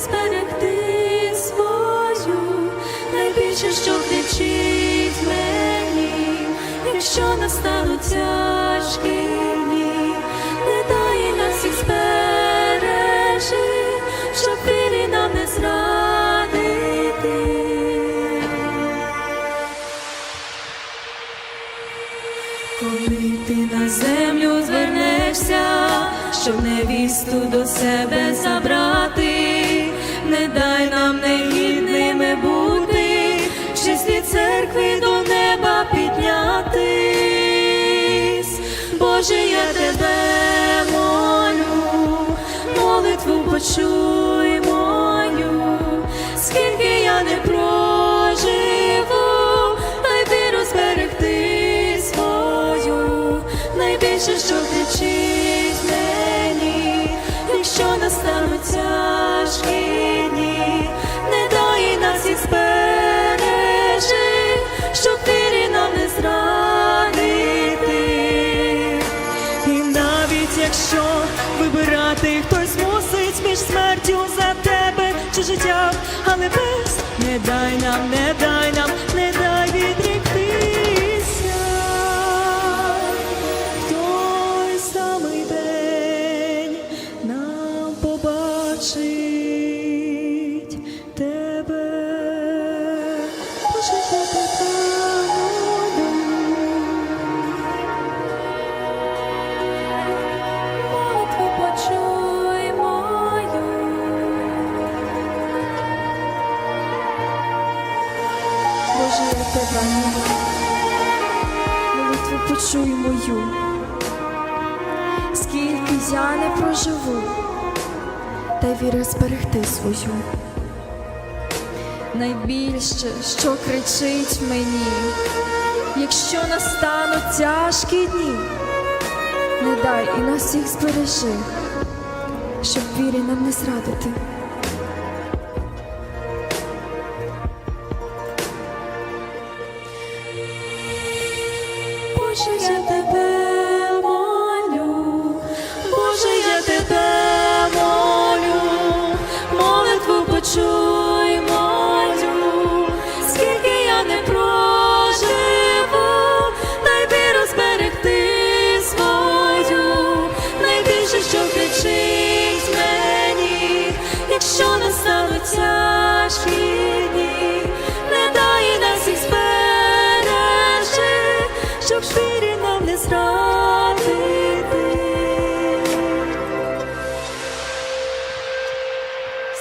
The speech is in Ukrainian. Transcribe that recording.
зберегти свою, найбільше, що кричить мені, якщо настануть тяжкі дні, не дай нас всіх збережи, щоб вірі нам не зрадити. Коли ти на землю звернешся, щоб невісту до себе забрати, Боже, я тебе молю, молитву почуй мою, скільки я не проживу, дай ти розберегти свою, найбільше, що якщо вибирати хтось мусить між смертю за тебе чи життя, але без не дай нам, не дай тебе. Молитву почуй мою. Скільки я не проживу, дай віри зберегти свою. Найбільше, що кричить мені, якщо настануть тяжкі дні, не дай і нас їх збережи, щоб вірі нам не зрадити. Боже, я тебе молю, Боже, я тебе молю, молитву почуй скільки я не проживу, дай віру зберегти свою, найбільше, що кричить мені, якщо настали тяжкі. beating of this rapid.